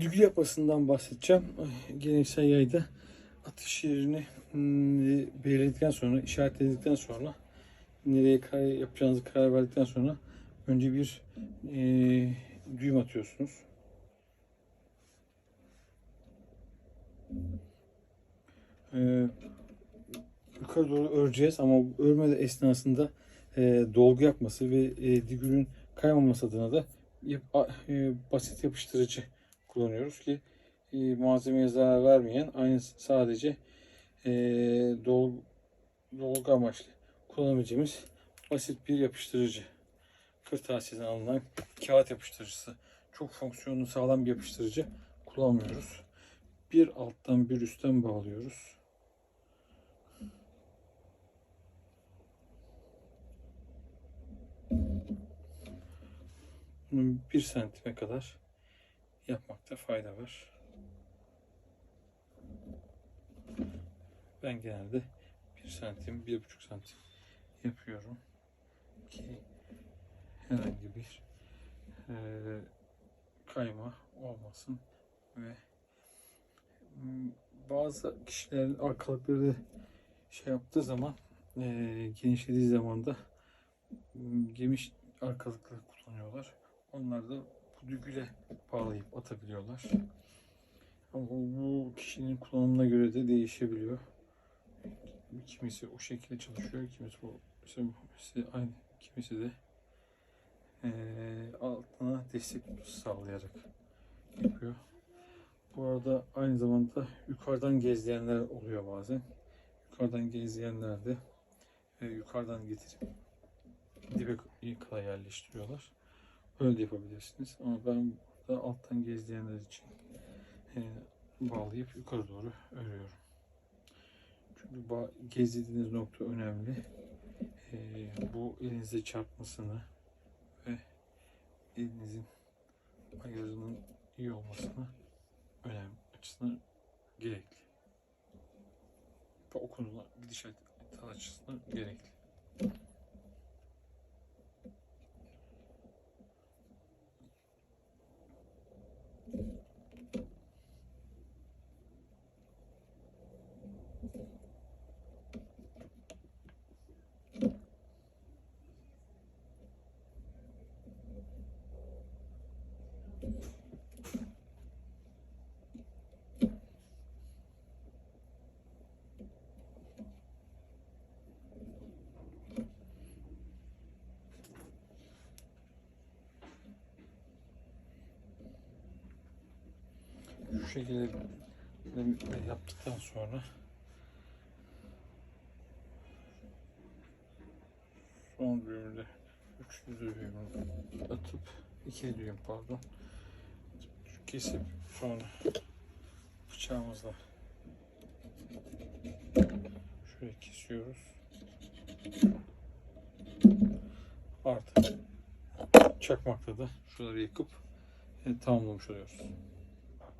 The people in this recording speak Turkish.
düğü yapmasından bahsedeceğim. Geleneksel yayda atış yerini hmm, belirledikten sonra, işaretledikten sonra nereye karar yapacağınızı karar verdikten sonra önce bir e, düğüm atıyorsunuz. E, yukarı doğru öreceğiz ama örme esnasında e, dolgu yapması ve e, digürün kaymaması adına da yap- e, basit yapıştırıcı kullanıyoruz ki e, malzemeye zarar vermeyen aynı sadece e, dol, dolgu amaçlı kullanabileceğimiz basit bir yapıştırıcı. Kırtasiyeden alınan kağıt yapıştırıcısı. Çok fonksiyonlu sağlam bir yapıştırıcı kullanmıyoruz. Bir alttan bir üstten bağlıyoruz. Bunu bir santime kadar yapmakta fayda var. Ben genelde bir santim, bir buçuk santim yapıyorum ki herhangi bir eee, kayma olmasın ve m, bazı kişilerin arkalıkları şey yaptığı zaman eee genişlediği zaman da m, geniş arkalıklı kullanıyorlar. Onlar da dügüle bağlayıp atabiliyorlar. Ama bu kişinin kullanımına göre de değişebiliyor. Kimisi o şekilde çalışıyor, kimisi bu kimisi aynı, kimisi de altına destek sağlayarak yapıyor. Bu arada aynı zamanda yukarıdan gezleyenler oluyor bazen. Yukarıdan gezleyenler de yukarıdan getirip dibe kala yerleştiriyorlar. Öyle de yapabilirsiniz. Ama ben burada alttan gezleyenler için e, bağlayıp yukarı doğru örüyorum. Çünkü gezdiğiniz nokta önemli. E, bu elinize çarpmasını ve elinizin ayarının iyi olmasını önem açısından gerekli. Ve o konuda gidişat açısından gerekli. Şu şekilde yaptıktan sonra son düğümde üçlü düğümü atıp iki düğüm pardon kesip sonra bıçağımızla şöyle kesiyoruz artık çakmakla da şuraları yakıp e, tamamlamış oluyoruz.